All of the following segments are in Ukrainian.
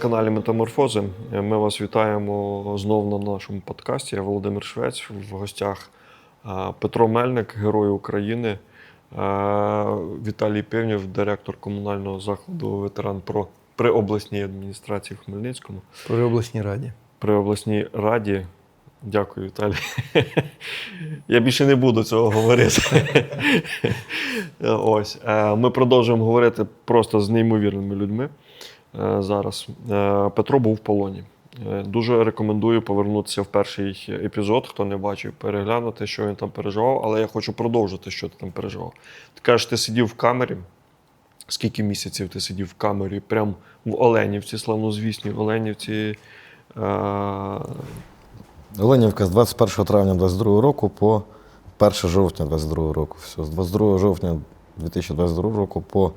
каналі Метаморфози. Ми вас вітаємо знову на нашому подкасті. Я Володимир Швець. В гостях Петро Мельник, Герой України, Віталій Пивнєв, директор комунального закладу ветеран ПРО при обласній адміністрації в Хмельницькому. При обласній раді. При обласній раді. Дякую, Віталій. Я більше не буду цього говорити. Ось. Е, Ми продовжуємо говорити просто з неймовірними людьми. Е, Зараз Е, Петро був в полоні. Е, Дуже рекомендую повернутися в перший епізод, хто не бачив, переглянути, що він там переживав. Але я хочу продовжити, що ти там переживав. Ти кажеш, ти сидів в камері. Скільки місяців ти сидів в камері? Прям в Оленівці, славнозвісній Оленівці. Е, Оленівка з 21 травня 22 року по 1 жовтня 22 року. Все, з 22 жовтня 2022 року по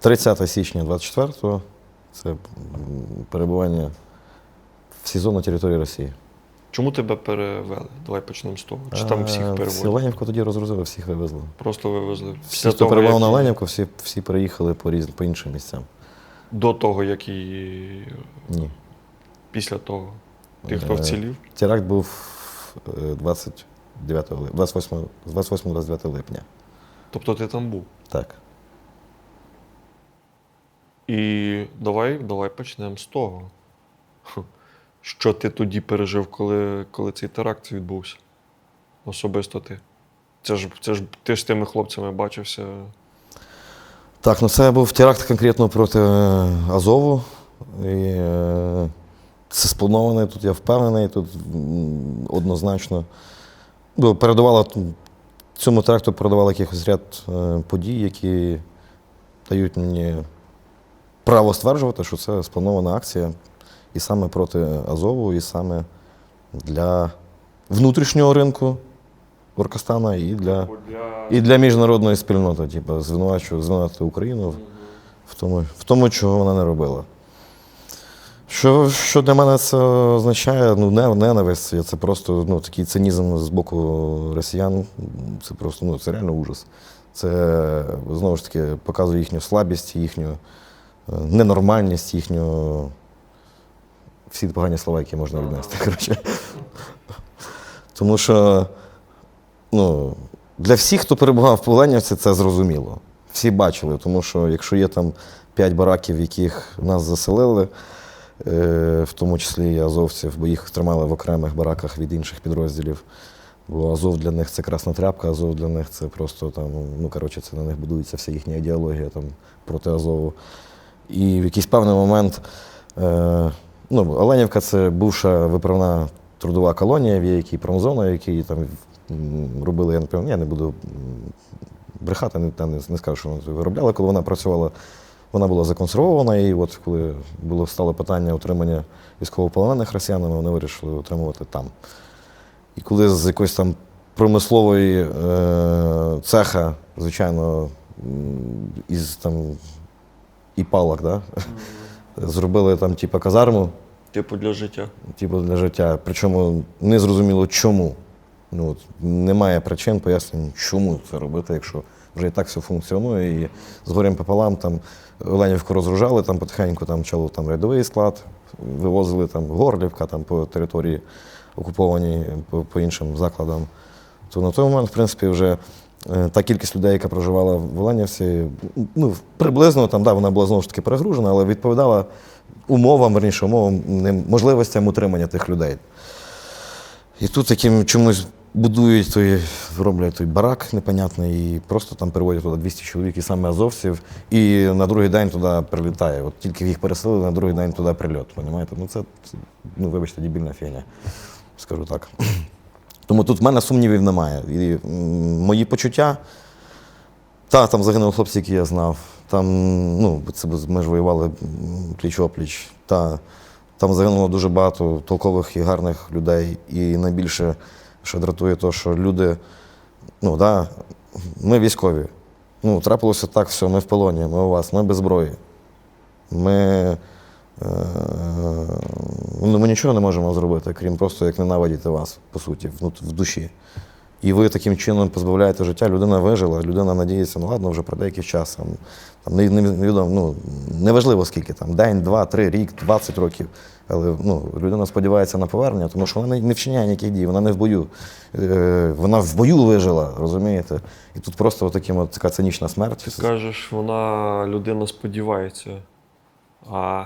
30 січня 24 це перебування в СІЗО на території Росії. Чому тебе перевели? Давай почнемо з того. Чи там всіх Е, всі переводили? Оленівку тоді розгрузили, всіх вивезли. Просто вивезли. Всі, хто перебував на Оленівку, всі, всі переїхали по, різ... по іншим місцям. До того, як і Ні. після того. Ти, хто Е, вцілів? Теракт був е, 29 липня, 28 з 28-29 липня. Тобто ти там був. Так. І давай, давай почнемо з того. Що ти тоді пережив, коли, коли цей теракт відбувся? Особисто ти. Це ж, це ж ти ж з тими хлопцями бачився. Так, ну це був теракт конкретно проти е, Азову. І, е, це спланований, тут я впевнений, тут однозначно. Ну, передавала, цьому теракту передавали якихось ряд е, подій, які дають мені право стверджувати, що це спланована акція і саме проти Азову, і саме для внутрішнього ринку Оркостана, і для. І для міжнародної спільноти, типу, звинувачувати, Україну в- в тому, в тому, чого вона не робила. Що, що для мене це означає? Ну, не, ненависть. Це просто ну, такий цинізм з боку росіян. Це просто ну, це реально ужас. Це знову ж таки показує їхню слабість, їхню ненормальність, їхню. Всі погані слова, які можна віднести. Коротше. Тому що ну, для всіх, хто перебував в Поленівці, це зрозуміло. Всі бачили, тому що якщо є там п'ять бараків, яких нас заселили, е, в тому числі і азовців, бо їх тримали в окремих бараках від інших підрозділів. Бо Азов для них це красна тряпка, Азов для них це просто там, ну коротше, це на них будується вся їхня ідеологія там, проти Азову. І в якийсь певний момент е, ну, Оленівка це бувша виправна трудова колонія, в якій промзона, в якій там робили, я напевно, я не буду брехати, не, не, не скажу, що вони це виробляли. Коли вона працювала, вона була законсервована, і от коли було стало питання отримання військовополонених росіянами, вони вирішили отримувати там. І коли з якоїсь там промислової е, цеха, звичайно, із там і палок, да? зробили там типу, казарму, Типу для життя. типу, для життя. Причому не зрозуміло чому. Ну, от, немає причин пояснень, чому це робити, якщо вже і так все функціонує. І з горем пополам там Оленівку розгружали, там потихеньку там почало там рядовий склад, вивозили там Горлівка там, по території окупованій по, по іншим закладам. То на той момент, в принципі, вже та кількість людей, яка проживала в Оленівці, ну, приблизно там, да, вона була знову ж таки перегружена, але відповідала умовам, верніше, умовам, можливостям утримання тих людей. І тут таким чомусь будують той, роблять той барак непонятний, і просто там переводять туди 200 чоловік, і саме азовців, і на другий день туди прилітає. От тільки їх переселили, на другий день туди прильот. Понімаєте? Ну це, ну вибачте, дебільна фігня, скажу так. Тому тут в мене сумнівів немає. І мої почуття. Та, там загинули хлопці, які я знав. Там, ну, це ми ж воювали пліч-опліч. Та, там загинуло дуже багато толкових і гарних людей. І найбільше, що дратує, то, що люди, ну, да, ми військові. Ну, трапилося так, все, ми в полоні, ми у вас, ми без зброї. Ми, ми нічого не можемо зробити, крім просто як ненавидіти вас, по суті, в, в душі. І ви таким чином позбавляєте життя, людина вижила, людина надіється, ну ладно, вже пройде якийсь час. Там, там не, не, невідомо, ну, неважливо скільки, там, день, два, три, рік, 20 років. Але ну, людина сподівається на повернення, тому що вона не, вчиняє ніяких дій, вона не в бою. Е, вона в бою вижила, розумієте? І тут просто отаким от, така цинічна смерть. Кажеш, вона людина сподівається. А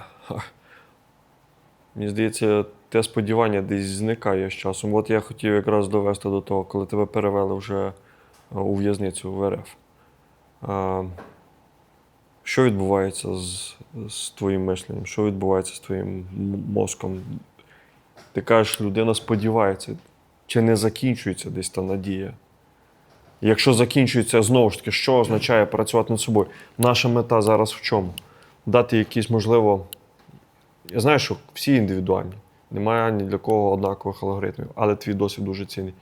мені здається, те сподівання десь зникає з часом. От я хотів якраз довести до того, коли тебе перевели вже е, у в'язницю в РФ. Що відбувається з, з твоїм мисленням? Що відбувається з твоїм мозком? Ти кажеш, людина сподівається, чи не закінчується десь та надія? Якщо закінчується знову ж таки, що означає працювати над собою? Наша мета зараз в чому? Дати якісь, можливо. Я знаю, що всі індивідуальні, немає ні для кого однакових алгоритмів, але твій досвід дуже цінний.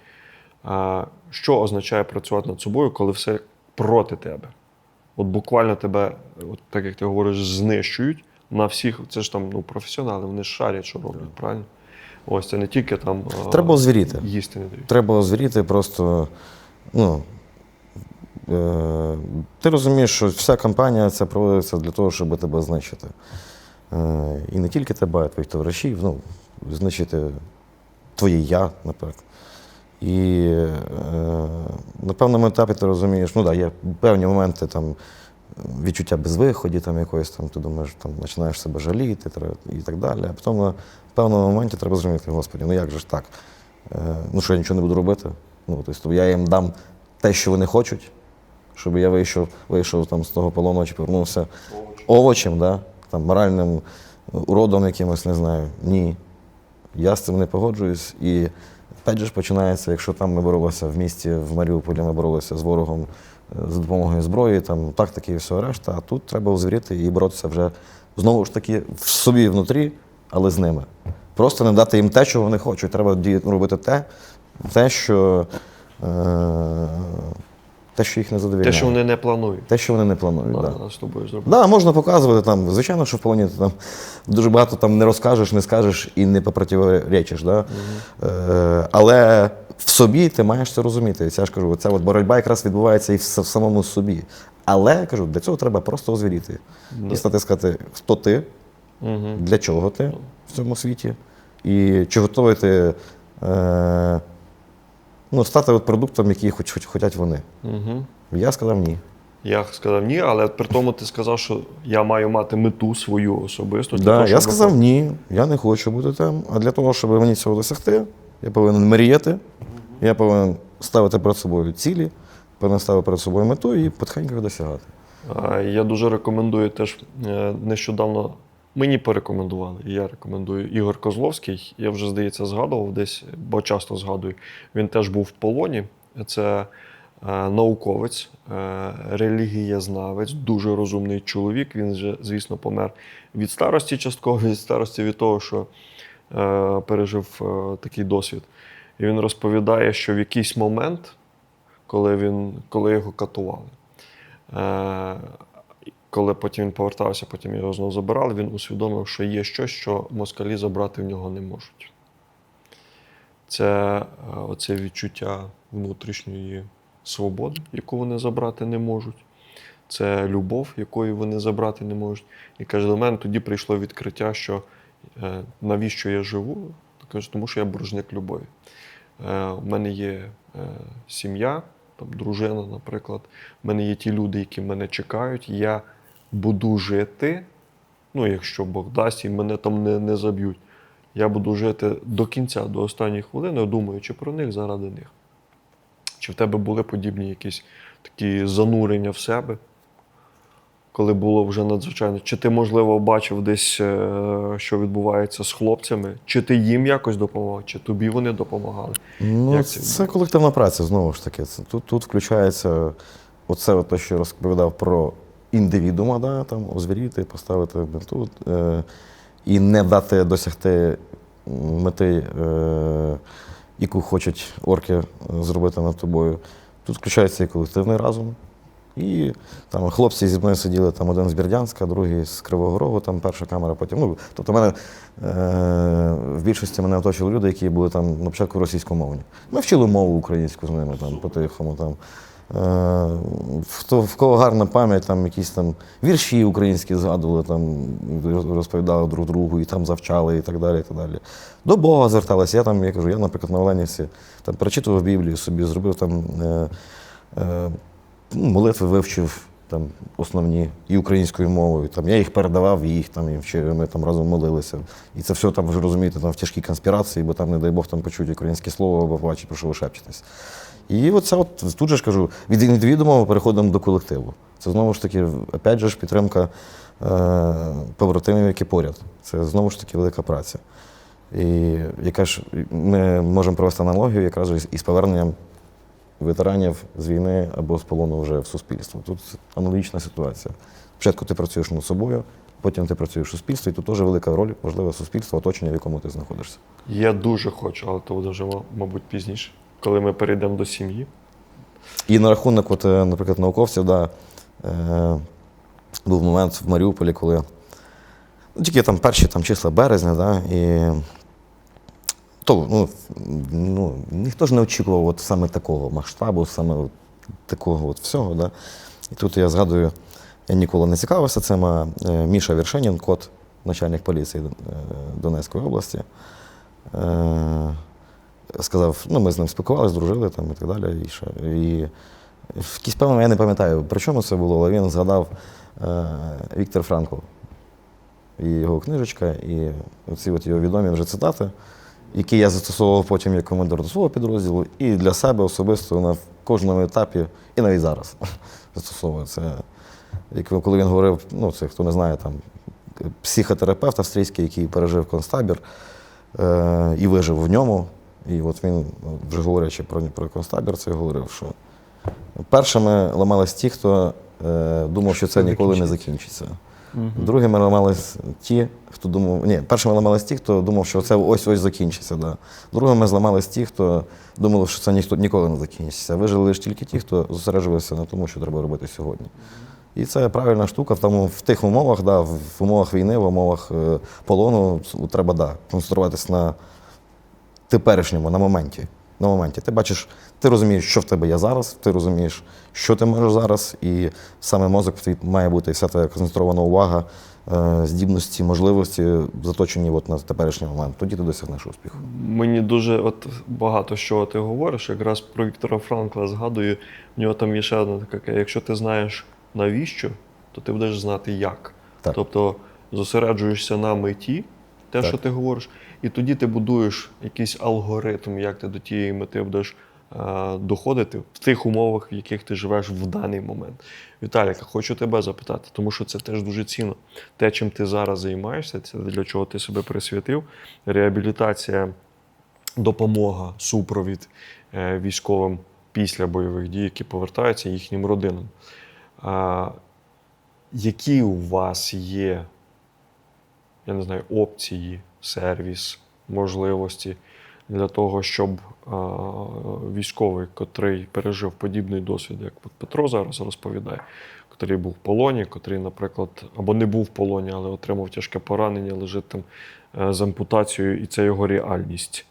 А, що означає працювати над собою, коли все проти тебе? От буквально тебе, от так як ти говориш, знищують на всіх. Це ж там ну, професіонали, вони шарять, що роблять, правильно? Ось це не тільки там. а, Треба озвіріти. Їсти не дають. Треба озвіріти просто. Ну, е, ти розумієш, що вся кампанія це проводиться для того, щоб тебе знищити. Е, і не тільки тебе, а твоїх товаришів, ну, знищити твоє я, наприклад. І е, на певному етапі ти розумієш, ну так, да, є певні моменти там, відчуття безвиході, там якоїсь там, ти думаєш, там починаєш себе жаліти і так далі. А потім на певному моменті треба зрозуміти, Господи, ну як же ж так? Е, ну що, я нічого не буду робити? Ну, тобто я їм дам те, що вони хочуть, щоб я вийшов, вийшов там, з того полону чи повернувся овочем, да? Там, моральним уродом якимось, не знаю. Ні. Я з цим не погоджуюсь. І опять же починається, якщо там ми боролися в місті, в Маріуполі, ми боролися з ворогом е, з допомогою зброї, там тактики і все решта, а тут треба озвіріти і боротися вже знову ж таки в собі внутрі, але з ними. Просто не дати їм те, що вони хочуть. Треба робити те, те, що, е, те, що їх не задовільняє. Те, що вони не планують. Те, що вони не планують. Да. Да, з тобою зробити. Да, можна показувати там. Звичайно, що в полоні ти там дуже багато там не розкажеш, не скажеш і не попротиворечиш. Да? Е, але в собі ти маєш це розуміти. Я ж кажу, ця от боротьба якраз відбувається і в, в самому собі. Але я кажу, для цього треба просто озвіріти. І стати сказати, хто ти, Угу. для чого ти в цьому світі, і чи готовий ти е, ну, стати от продуктом, який хоч, хоч, хочуть вони. Угу. Я сказав ні. Я сказав ні, але при тому ти сказав, що я маю мати мету свою особисту. Да, того, я сказав ні, я не хочу бути там. А для того, щоб мені цього досягти, я повинен мріяти, я повинен ставити перед собою цілі, повинен ставити перед собою мету і потихеньку досягати. Я дуже рекомендую теж е, нещодавно. Мені порекомендували, і я рекомендую Ігор Козловський. Я вже, здається, згадував десь, бо часто згадую. Він теж був в полоні. Це е, науковець, е, релігієзнавець, дуже розумний чоловік. Він же, звісно, помер від старості, частково від старості від того, що е, пережив е, такий досвід. І він розповідає, що в якийсь момент, коли, він, коли його катували, Е, коли потім він повертався, потім його знову забирали, він усвідомив, що є щось, що москалі забрати в нього не можуть. Це е, оце відчуття внутрішньої свободи, яку вони забрати не можуть. Це любов, якої вони забрати не можуть. І каже, до мене тоді прийшло відкриття, що е, навіщо я живу? Тому що я боржник любові. Е, у мене є сім'я, там, дружина, наприклад. У мене є ті люди, які мене чекають. Я буду жити. Ну, якщо Бог дасть і мене там не, не заб'ють. Я буду жити до кінця, до останньої хвилини, думаючи про них заради них. Чи в тебе були подібні якісь такі занурення в себе, коли було вже надзвичайно? Чи ти, можливо, бачив десь, е, що відбувається з хлопцями? Чи ти їм якось допомагав, чи тобі вони допомагали? Ну, Як це, це колективна праця, знову ж таки. Це, тут, тут включається оце, от те, що я розповідав про індивідуума, да, там, озвіріти, поставити мету е, і не дати досягти мети, е, яку хочуть орки зробити над тобою. Тут включається і колективний разум. І там хлопці зі мною сиділи, там один з Бердянська, другий з Кривого Рогу, там перша камера, потім. Ну, тобто мене е, в більшості мене оточили люди, які були там на початку російськомовні. Ми вчили мову українську з ними там, по-тихому. Там. Е, хто, в кого гарна пам'ять, там якісь там вірші українські згадували, там розповідали друг другу, і там завчали, і так далі. І так далі. До Бога зверталися. Я там, я кажу, я, наприклад, на Оленівці там перечитував Біблію собі, зробив там. Е, е, ну, молитви вивчив там основні і українською мовою. Там я їх передавав, їх там і вчив, ми там разом молилися. І це все там ви розумієте, там в тяжкій конспірації, бо там, не дай Бог, там почуть українське слово або побачить, про що ви шепчетесь. І оце от тут же ж кажу, від індивідууму переходимо до колективу. Це знову ж таки, опять же ж, підтримка е, побратимів, які поряд. Це знову ж таки велика праця. І яка ж ми можемо провести аналогію якраз із- поверненням ветеранів з війни або з полону вже в суспільство. Тут аналогічна ситуація. Спочатку ти працюєш над собою, потім ти працюєш в суспільстві, і тут теж велика роль, важливе суспільство, оточення, в якому ти знаходишся. Я дуже хочу, але то буде вже, мабуть, пізніше, коли ми перейдемо до сім'ї. І на рахунок, от, е, наприклад, науковців, да, е, був момент в Маріуполі, коли ну, тільки там перші там, числа березня, да, і то, ну, ну, ніхто ж не очікував от саме такого масштабу, саме от такого от всього. Да. І тут я згадую, я ніколи не цікавився цим, а е, Міша Вершинін, кот, начальник поліції е, Донецької області. Е, сказав, ну ми з ним спілкувалися, дружили там і так далі. І, ще, і в якийсь певний, я не пам'ятаю, при чому це було, але він згадав е, Віктор Франкл і його книжечка, і оці от його відомі вже цитати, які я застосовував потім як командир до свого підрозділу, і для себе особисто на кожному етапі, і навіть зараз застосовую це. Як коли він говорив, ну це хто не знає, там психотерапевт австрійський, який пережив концтабір е, і вижив в ньому. І от він, вже говорячи про, про концтабір, це говорив, що першими ламались ті, хто е, думав, що це ніколи не закінчиться. Другими ламались ті, хто думав. Ні, першими ламались ті, хто думав, що це ось-ось закінчиться. Да. Другими зламались ті, хто думав, що це ніхто ніколи не закінчиться. Вижили лише тільки ті, хто зосереджувався на тому, що треба робити сьогодні. І це правильна штука. В, тому, в тих умовах, да, в, умовах війни, в умовах е, полону треба да, концентруватись на теперішньому, на моменті. На моменті. Ти бачиш, ти розумієш, що в тебе є зараз, ти розумієш, що ти можеш зараз, і саме мозок твій має бути вся твоя концентрована увага, е, здібності, можливості заточені от на теперішній момент. Тоді ти досягнеш успіху. Мені дуже от багато що ти говориш. Якраз про Віктора Франкла згадую. В нього там є ще одна така, якщо ти знаєш навіщо, то ти будеш знати як. Так. Тобто зосереджуєшся на меті, те, Так. що ти говориш, і тоді ти будуєш якийсь алгоритм, як ти до тієї мети будеш е, доходити в тих умовах, в яких ти живеш в даний момент. Віталіка, хочу тебе запитати, тому що це теж дуже цінно. Те, чим ти зараз займаєшся, це для чого ти себе присвятив. Реабілітація, допомога, супровід е, військовим після бойових дій, які повертаються їхнім родинам. А, які у вас є, я не знаю, опції, сервіс, можливості для того, щоб а, військовий, котрий пережив подібний досвід, як Петро зараз розповідає, котрий був в полоні, котрий, наприклад, або не був в полоні, але отримав тяжке поранення, лежить там е, з ампутацією, і це його реальність.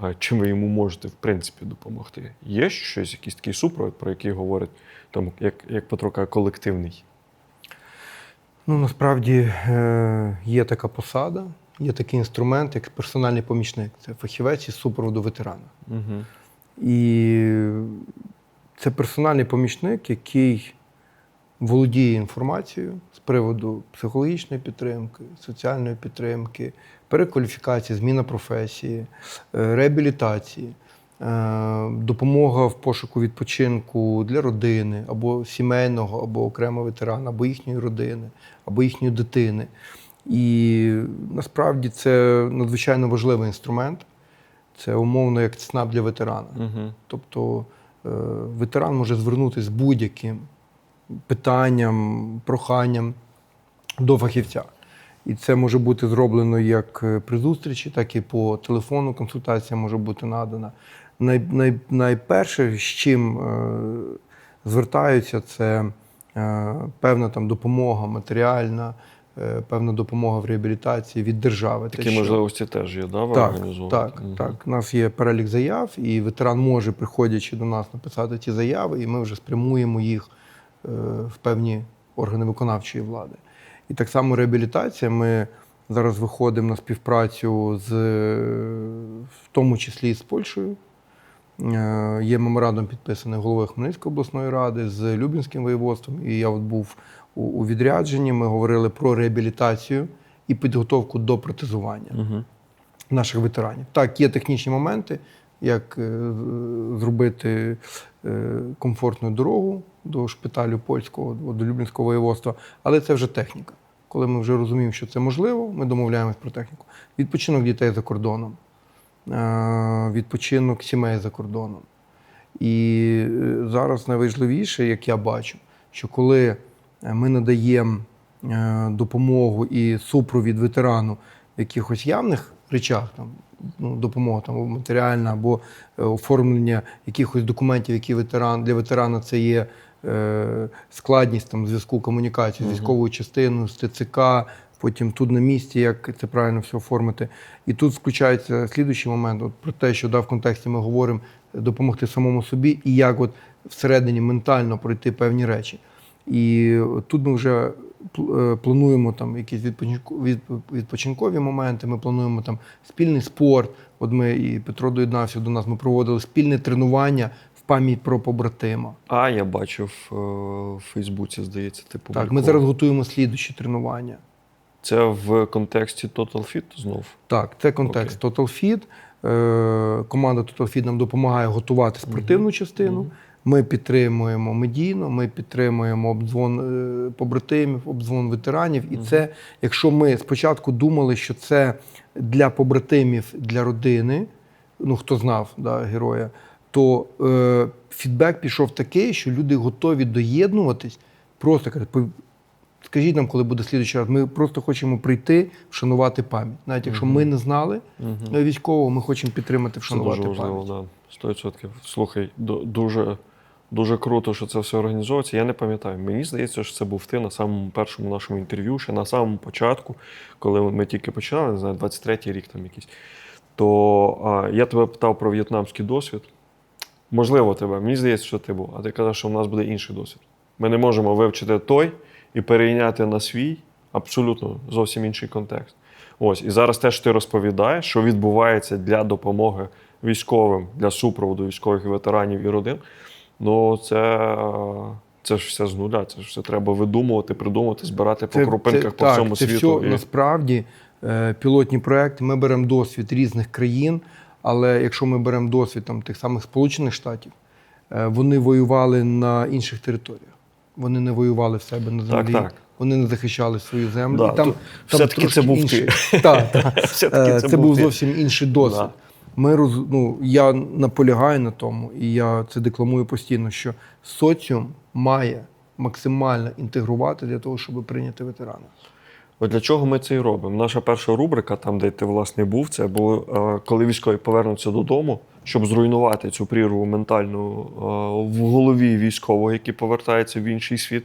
А Чим ви йому можете, в принципі, допомогти? Є щось, якийсь такий супровід, про який говорить, там, як, як Петро каже, колективний? Ну, насправді е, є така посада, є такий інструмент, як персональний помічник. Це фахівець із супроводу ветерана. Угу. І це персональний помічник, який володіє інформацією з приводу психологічної підтримки, соціальної підтримки, перекваліфікації, зміна професії, е, реабілітації, допомога в пошуку відпочинку для родини або сімейного, або окремо ветерана, або їхньої родини, або їхньої дитини. І насправді це надзвичайно важливий інструмент. Це умовно як ЦНАП для ветерана. Угу. Тобто е, ветеран може звернутися з будь-яким питанням, проханням до фахівця. І це може бути зроблено як е, при зустрічі, так і по телефону консультація може бути надана. Най, най, найперше, з чим е, звертаються, це е, певна там допомога матеріальна, е, певна допомога в реабілітації від держави. Те, Такі що- можливості теж є, да, так, організовуєте? так, Мгм. так. У нас є перелік заяв, і ветеран може, приходячи до нас, написати ті заяви, і ми вже спрямуємо їх е, в певні органи виконавчої влади. І так само реабілітація. Ми зараз виходимо на співпрацю з, в тому числі з Польщею. Е, Є меморандум підписаний головою Хмельницької обласної ради з Любінським воєводством. І я от був у, відрядженні. Ми говорили про реабілітацію і підготовку до протезування Мгм. наших ветеранів. Так, є технічні моменти, як е, зробити е, комфортну дорогу до шпиталю польського, до Люблінського воєводства, але це вже техніка. Коли ми вже розуміємо, що це можливо, ми домовляємось про техніку. Відпочинок дітей за кордоном, відпочинок сімей за кордоном. І е, зараз найважливіше, як я бачу, що коли е, ми надаємо е, допомогу і супровід ветерану в якихось явних речах, там, ну, допомога там, матеріальна або е, оформлення якихось документів, які ветеран, для ветерана це є е, складність там, зв'язку комунікації з військовою частиною, з ТЦК, потім тут на місці, як це правильно все оформити. І тут включається слідуючий момент, от про те, що да, в контексті ми говоримо допомогти самому собі і як от всередині ментально пройти певні речі. І тут ми вже е, плануємо там якісь відпочинкові моменти. Ми плануємо там спільний спорт. От ми і Петро доєднався до нас. Ми проводили спільне тренування в пам'ять про побратима. А, я бачив е, в Фейсбуці, здається, типу, ти Так, ми зараз готуємо слідучі тренування. Це в контексті Total Fit знов. Так, це контекст Total Fit. Е, Команда Total Fit нам допомагає готувати спортивну частину. Ми підтримуємо медійно, ми підтримуємо обдзвон е, побратимів, обдзвон ветеранів. І це, якщо ми спочатку думали, що це для побратимів, для родини, ну хто знав да, героя, то е, фідбек пішов такий, що люди готові доєднуватись. Просто кажуть, «Пов- скажіть нам, коли буде слідчий раз. Ми просто хочемо прийти, вшанувати пам'ять. Навіть якщо ми не знали е, військового, ми хочемо підтримати, Це вшанувати дуже важливо, пам'ять. да. 100%. Слухай, дуже, дуже круто, що це все організовується. Я не пам'ятаю. Мені здається, що це був ти на самому першому нашому інтерв'ю, ще на самому початку, коли ми тільки починали, не знаю, 23-й рік там якийсь. То а, я тебе питав про в'єтнамський досвід. Можливо, тебе. Мені здається, що ти був. А ти казав, що в нас буде інший досвід. Ми не можемо вивчити той і перейняти на свій абсолютно зовсім інший контекст. Ось, і зараз те, що ти розповідаєш, що відбувається для допомоги військовим, для супроводу військових ветеранів і родин. Ну, це, це ж все з нуля. Це ж все треба видумувати, придумувати, збирати по крупинках по так, всьому це світу. все і- насправді е, пілотні проекти. Ми беремо досвід різних країн, але якщо ми беремо досвід там, тих самих Сполучених Штатів, е, вони воювали на інших територіях. Вони не воювали в себе на землі. так. Вони не захищали свою землю. Да, і там, все-таки це був ти. інший. Так, так. Все-таки Е, це це був був ти. зовсім інший досвід. Да. Ми роз, ну, я наполягаю на тому, і я це декламую постійно, що соціум має максимально інтегрувати для того, щоб прийняти ветерана. От для чого ми це і робимо? Наша перша рубрика, там, де ти власне був, це було е, коли військові повернуться додому, щоб зруйнувати цю прірву ментальну е, в голові військового, який повертається в інший світ,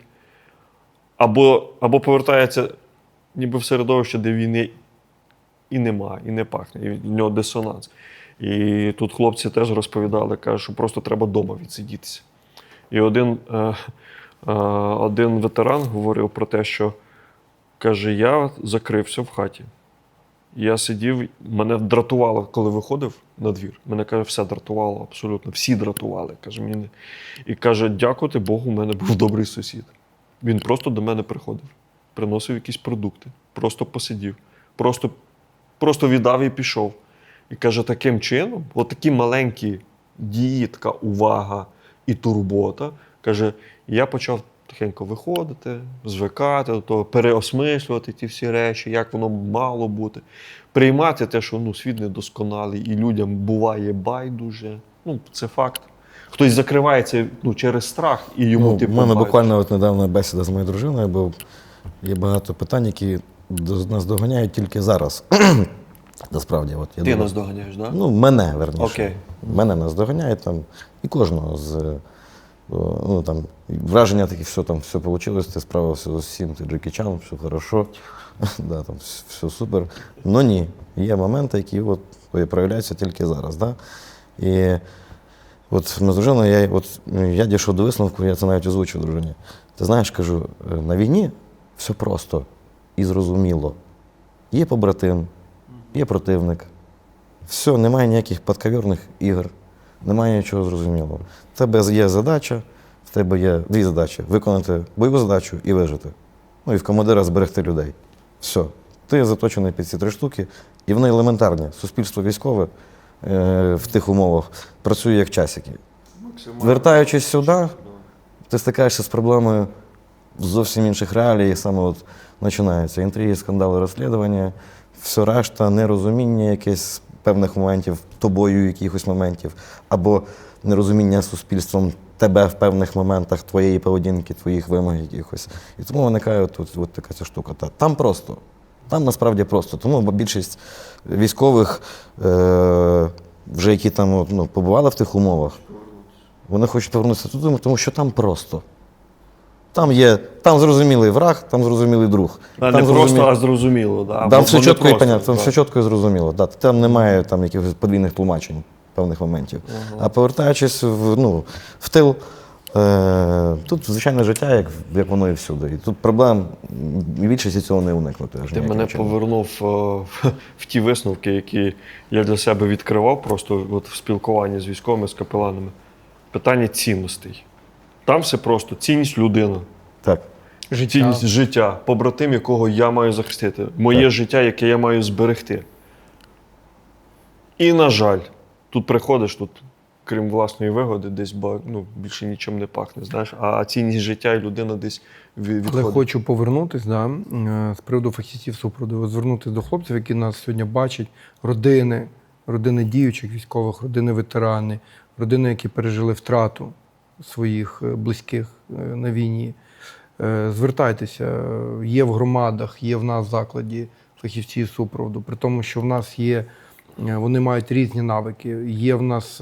або, або повертається ніби в середовище, де війни і нема, і не пахне, і в нього дисонанс. І тут хлопці теж розповідали, кажуть, що просто треба вдома відсидітися. І один, е, один ветеран говорив про те, що каже: я закрився в хаті. Я сидів, мене дратувало, коли виходив на двір. Мене каже, все дратувало, абсолютно. Всі дратували. Каже, мені. І каже, дякувати Богу, у мене був добрий сусід. Він просто до мене приходив, приносив якісь продукти, просто посидів, просто, просто віддав і пішов. І каже, таким чином, отакі маленькі дії, така увага і турбота. Каже, я почав тихенько виходити, звикати до того, переосмислювати ті всі речі, як воно мало бути, приймати те, що ну, світ недосконалий, і людям буває байдуже. Ну, це факт. Хтось закривається ну, через страх, і йому Ну, типу. у мене байдуже. буквально от недавно бесіда з моєю дружиною, бо є багато питань, які нас доганяють тільки зараз. Насправді, от я Ти думаю- нас доганяєш, так? Да? Ну, мене, верніше. Окей. Мене нас доганяють там і кожного з Ну, там, враження таке, все там все вийшло, ти справився з усім, ти Джекі Чан, все хорошо, да, там, все супер. Ну ні, є моменти, які от, проявляються тільки зараз. Да? І от ми з дружиною, я, от, я дійшов до висновку, я це навіть озвучив дружині. Ти знаєш, кажу, е, на війні все просто і зрозуміло. Є побратим, є противник. Все, немає ніяких подковірних ігор, немає нічого зрозумілого. В тебе є задача, в тебе є дві задачі: виконати бойову задачу і вижити. Ну і в командира зберегти людей. Все. Ти заточений під ці три штуки, і вони елементарні. Суспільство військове е, в тих умовах працює як часики. Вертаючись сюди, ти стикаєшся з проблемою зовсім інших реалій, саме от починаються інтриги, скандали, розслідування, все решта, нерозуміння якесь певних моментів, тобою якихось моментів, або нерозуміння суспільством тебе в певних моментах, твоєї поведінки, твоїх вимог якихось. І тому виникає от, от, така ця штука. Та, там просто. Там насправді просто. Тому більшість військових, е, вже які там ну, побували в тих умовах, вони хочуть повернутися туди, тому що там просто. Там є, там зрозумілий враг, там зрозумілий друг. А, там не зрозумі- просто, а зрозуміло. Да. там Бо- все чітко і понятно, там да. все чітко і зрозуміло. Да. Там немає там якихось подвійних тлумачень певних моментів. А повертаючись в, ну, в тил, е, тут звичайне життя, як, як воно і всюди. І тут проблем і більшості цього не уникнути. аж Ти мене чином. повернув е, в, в ті висновки, які я для себе відкривав просто от в спілкуванні з військовими, з капеланами. Питання цінностей. Там все просто цінність людини, Так. Життя. цінність життя, побратим, якого я маю захистити, моє Так. життя, яке я маю зберегти. І, на жаль, тут приходиш, тут, крім власної вигоди, десь ну, більше нічим не пахне. Знаєш, а цінність життя і людина десь ві- Але хочу повернутися да, е, з приводу фахівців супроводу, звернутися до хлопців, які нас сьогодні бачать, родини, родини діючих військових, родини ветерани, родини, які пережили втрату своїх е, близьких е, на війні. Е, Звертайтеся, є в громадах, є в нас в закладі фахівці супроводу, при тому, що в нас є, вони мають різні навики. Є в нас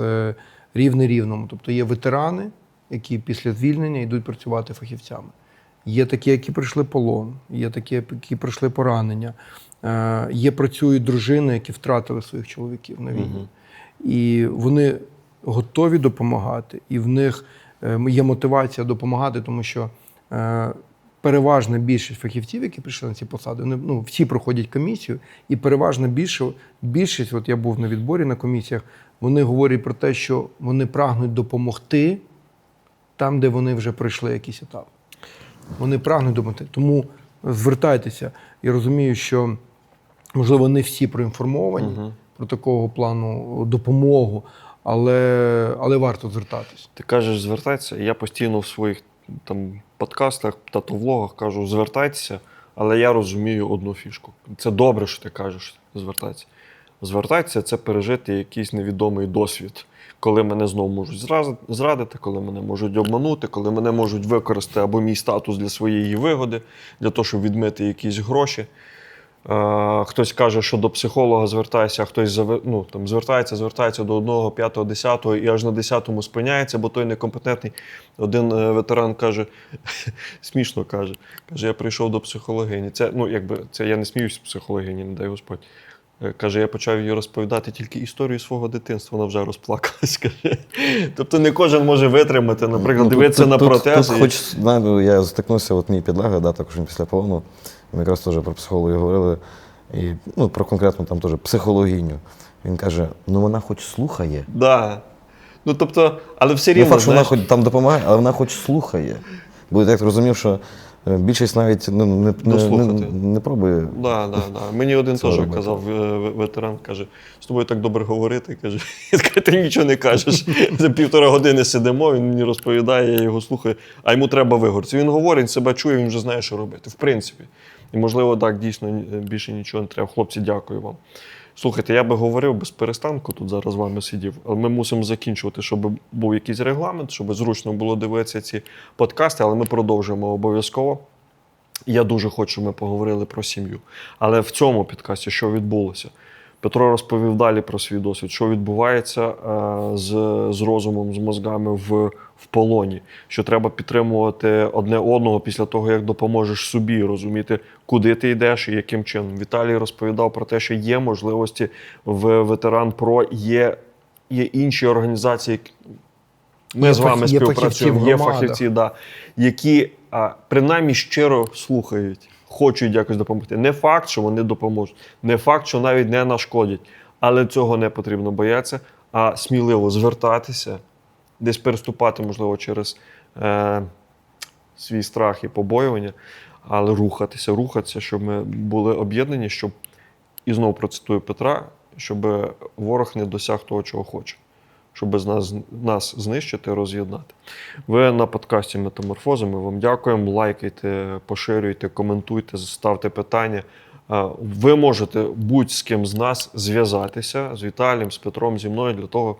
рівне рівному, тобто є ветерани, які після звільнення йдуть працювати фахівцями. Є такі, які пройшли полон, є такі, які пройшли поранення. Є працюють дружини, які втратили своїх чоловіків на війні. І вони готові допомагати, і в них є мотивація допомагати, тому що е, переважна більшість фахівців, які прийшли на ці посади, вони ну, всі проходять комісію, і переважна більше, більшість, от я був на відборі на комісіях, вони говорять про те, що вони прагнуть допомогти там, де вони вже пройшли якийсь етап. Вони прагнуть допомогти. Тому звертайтеся. Я розумію, що можливо не всі проінформовані про такого плану допомогу, але, але варто звертатись. Ти кажеш, звертайтеся. Я постійно в своїх там подкастах, тату-влогах кажу, звертайтеся, але я розумію одну фішку. Це добре, що ти кажеш, звертайтеся. Звертайтеся це пережити якийсь невідомий досвід, коли мене знову можуть зрадити, коли мене можуть обманути, коли мене можуть використати або мій статус для своєї вигоди, для того, щоб відмити якісь гроші. Е, Хтось каже, що до психолога звертайся, а хтось ну, там, звертається, звертається до одного, п'ятого, десятого і аж на десятому спиняється, бо той некомпетентний. Один е, ветеран каже, смішно каже, каже, я прийшов до психологині. Це, ну, якби, це я не сміюсь з психологині, не дай Господь. Е, Каже, я почав їй розповідати тільки історію свого дитинства, вона вже розплакалась. Каже. Тобто не кожен може витримати, наприклад, Ну, тут- дивитися тут- на протез. Тут, і- хоч знаю, я стикнувся, от мій підлега, да, також він після полону. Ми якраз теж про психологію говорили. І ну, про конкретну там теж психологіню. Він каже: ну вона хоч слухає. Да. Ну, тобто, але все Не рівно. факт, що вона хоч там допомагає, але вона хоч слухає. Бо я так розумів, що е, більшість навіть ну, не, не, не, не пробує. Да, да, да. Мені один теж робити. казав е, ветеран, каже, з тобою так добре говорити. Каже, ти нічого не кажеш. За півтора години сидимо, він мені розповідає, я його слухаю, а йому треба вигорці. Він говорить, себе чує, він вже знає, що робити. В принципі. І можливо, так, дійсно більше нічого не треба. Хлопці, дякую вам. Слухайте, я би говорив без перестанку тут зараз з вами сидів, але ми мусимо закінчувати, щоб був якийсь регламент, щоб зручно було дивитися ці подкасти, але ми продовжуємо обов'язково. Я дуже хочу, щоб ми поговорили про сім'ю. Але в цьому підкасті що відбулося? Петро розповів далі про свій досвід, що відбувається е, з, з розумом, з мозгами в в полоні, що треба підтримувати одне одного після того, як допоможеш собі, розуміти, куди ти йдеш і яким чином. Віталій розповідав про те, що є можливості в ветеран ПРО, є, є інші організації. Ми Є з вами фах- є фахівці співпрацюємо, є фахівці, да, які а, принаймні щиро слухають, хочуть якось допомогти. Не факт, що вони допоможуть, не факт, що навіть не нашкодять, але цього не потрібно боятися, а сміливо звертатися, десь переступати, можливо, через е, свій страх і побоювання, але рухатися, рухатися, щоб ми були об'єднані, щоб і знову процитую Петра, щоб ворог не досяг того, чого хоче, щоб з нас, нас знищити, роз'єднати. Ви на подкасті Метаморфози. Ми вам дякуємо. Лайкайте, поширюйте, коментуйте, ставте питання. Е, Ви можете будь з ким з нас зв'язатися з Віталієм, з Петром, зі мною для того,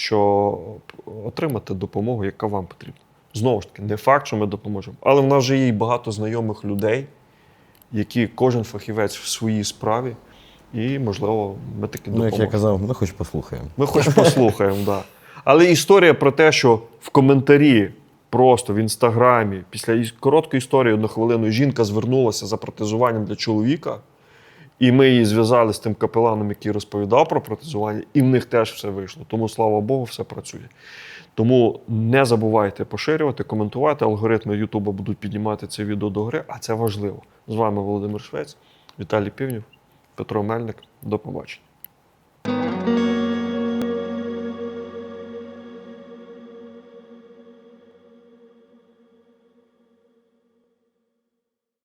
щоб отримати допомогу, яка вам потрібна. Знову ж таки, не факт, що ми допоможемо, але в нас вже є і багато знайомих людей, які кожен фахівець в своїй справі, і, можливо, ми таки Ну, як я казав, ми хоч послухаємо. Ми хоч послухаємо, да. Але історія про те, що в коментарі просто в інстаграмі, після короткої історії одну хвилину, жінка звернулася за протезуванням для чоловіка, і ми її зв'язали з тим капеланом, який розповідав про протезування, і в них теж все вийшло. Тому, слава Богу, все працює. Тому не забувайте поширювати, коментувати. Алгоритми Ютуба будуть піднімати це відео до гри, а це важливо. З вами Володимир Швець, Віталій Півнів, Петро Мельник. До побачення.